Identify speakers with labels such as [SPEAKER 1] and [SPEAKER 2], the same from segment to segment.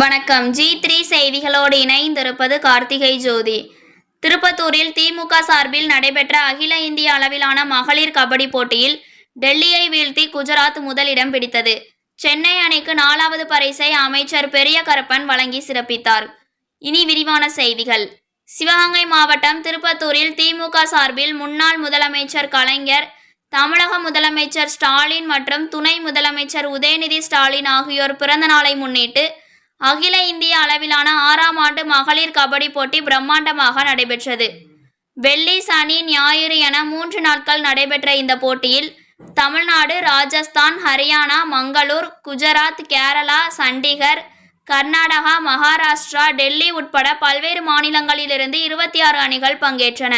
[SPEAKER 1] வணக்கம். G three செய்திகளோடு இணைந்திருப்பது கார்த்திகை ஜோதி. திருப்பத்தூரில் திமுக சார்பில் நடைபெற்ற அகில இந்திய அளவிலான மகளிர் கபடி போட்டியில் டெல்லியை வீழ்த்தி குஜராத் முதலிடம் பிடித்தது. சென்னை அணிக்கு நாலாவது பரிசை அமைச்சர் பெரிய கருப்பன் வழங்கி சிறப்பித்தார். இனி விரிவான செய்திகள். சிவகங்கை மாவட்டம் திருப்பத்தூரில் திமுக சார்பில் முன்னாள் முதலமைச்சர் கலைஞர் தமிழக முதலமைச்சர் ஸ்டாலின் மற்றும் துணை முதலமைச்சர் உதயநிதி ஸ்டாலின் ஆகியோர் பிறந்த நாளை முன்னிட்டு அகில இந்திய அளவிலான ஆறாம் ஆண்டு மகளிர் கபடி போட்டி பிரம்மாண்டமாக நடைபெற்றது. வெள்ளி சனி ஞாயிறு என மூன்று நாட்கள் நடைபெற்ற இந்த போட்டியில் தமிழ்நாடு ராஜஸ்தான் ஹரியானா மங்களூர் குஜராத் கேரளா சண்டிகர் கர்நாடகா மகாராஷ்டிரா டெல்லி உட்பட பல்வேறு மாநிலங்களிலிருந்து இருபத்தி ஆறு அணிகள் பங்கேற்றன.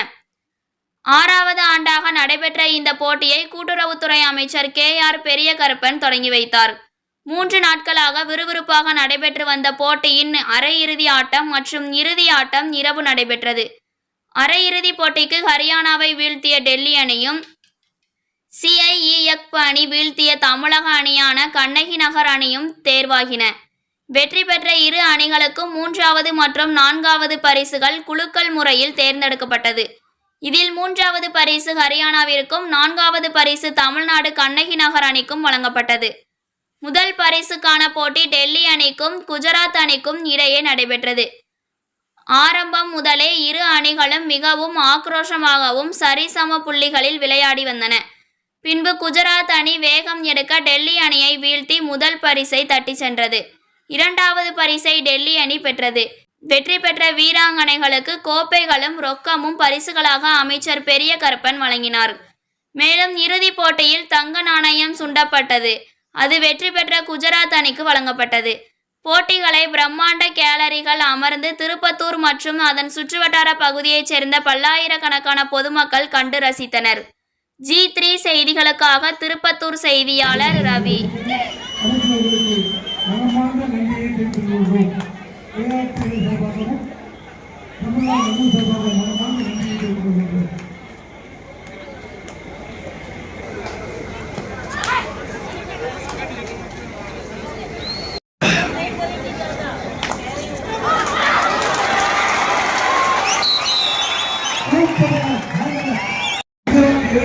[SPEAKER 1] ஆறாவது ஆண்டாக நடைபெற்ற இந்த போட்டியை கூட்டுறவுத்துறை அமைச்சர் கே ஆர் பெரிய கருப்பன் தொடங்கி வைத்தார். மூன்று நாட்களாக விறுவிறுப்பாக நடைபெற்று வந்த போட்டியின் அரையிறுதி ஆட்டம் மற்றும் இறுதி ஆட்டம் இரவு நடைபெற்றது. அரையிறுதிப் போட்டிக்கு ஹரியானாவை வீழ்த்திய டெல்லி அணியும் சிஐஇஎஃப் அணி வீழ்த்திய தமிழக அணியான கண்ணகி நகர் அணியும் தேர்வாகின. வெற்றி பெற்ற இரு அணிகளுக்கும் மூன்றாவது மற்றும் நான்காவது பரிசுகள் குழுக்கள் முறையில் தேர்ந்தெடுக்கப்பட்டது. இதில் மூன்றாவது பரிசு ஹரியானாவிற்கும் நான்காவது பரிசு தமிழ்நாடு கண்ணகி நகர் அணிக்கும் வழங்கப்பட்டது. முதல் பரிசுக்கான போட்டி டெல்லி அணிக்கும் குஜராத் அணிக்கும் இடையே நடைபெற்றது. ஆரம்பம் முதலே இரு அணிகளும் மிகவும் ஆக்ரோஷமாகவும் சரிசம புள்ளிகளில் விளையாடி வந்தன. பின்பு குஜராத் அணி வேகம் எடுக்க டெல்லி அணியை வீழ்த்தி முதல் பரிசை தட்டி சென்றது. இரண்டாவது பரிசை டெல்லி அணி பெற்றது. வெற்றி பெற்ற வீராங்கனைகளுக்கு கோப்பைகளும் ரொக்கமும் பரிசுகளாக அமைச்சர் பெரிய கருப்பன் வழங்கினார். மேலும் இறுதிப் போட்டியில் தங்க நாணயம் சுண்டப்பட்டது. அது வெற்றி பெற்ற குஜராத் அணிக்கு வழங்கப்பட்டது. போட்டிகளை பிரம்மாண்ட கேலரிகள் அமர்ந்து திருப்பத்தூர் மற்றும் அதன் சுற்றுவட்டார பகுதியைச் சேர்ந்த பல்லாயிரக்கணக்கான பொதுமக்கள் கண்டு ரசித்தனர். ஜி த்ரீ செய்திகளுக்காக திருப்பத்தூர் செய்தியாளர் ரவி.
[SPEAKER 2] தமிழ்நாடு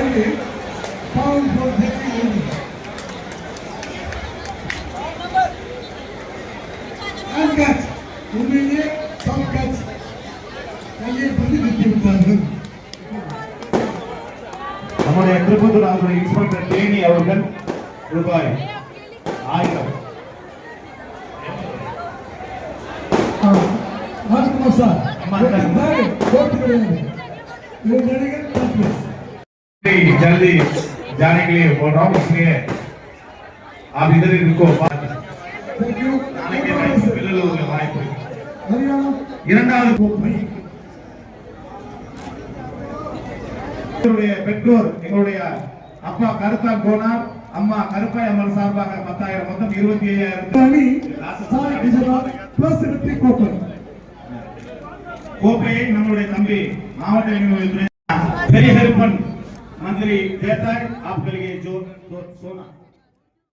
[SPEAKER 2] இரண்டு பாவம் உண்மையிலே சாப்காட்ச் கையை பிரதிநிறுத்தி விட்டார்கள்
[SPEAKER 3] நம்முடைய திருப்பத்தூர் அவருடைய இன்ஸ்பெக்டர் தேனி அவர்கள் ரூபாய் ஆயிரம்.
[SPEAKER 2] ராஜ்குமார் சார். கோர்ட்டு கிடையாது
[SPEAKER 3] जल्दी जाने के लिए बोल रहा हूँ इसलिए आप इधर ही रुको
[SPEAKER 2] தேங்க்யூ
[SPEAKER 3] நாளைக்கு night வெள்ளலூர்ல வாய்ப்பு இருக்கு.
[SPEAKER 2] ஹரியானா
[SPEAKER 3] இரண்டாவது கோப்பை எங்களுடைய பெற்றோர் எங்களுடைய அப்பா கருத்தான் போனார் அம்மா கருப்பாய் அம்மன் சார்பாக பத்தாயிரம் மொத்தம் இருபத்தி ஐயாயிரம்
[SPEAKER 2] அணி சாய் குஜராத் பிளஸ் வெற்றி கோப்பை
[SPEAKER 3] கோப்பையை நம்மளுடைய தம்பி மாவட்ட இளைஞர் துறை பெரிய ஹெல்பன் मंत्री देता है आपके लिए जो, जो सोना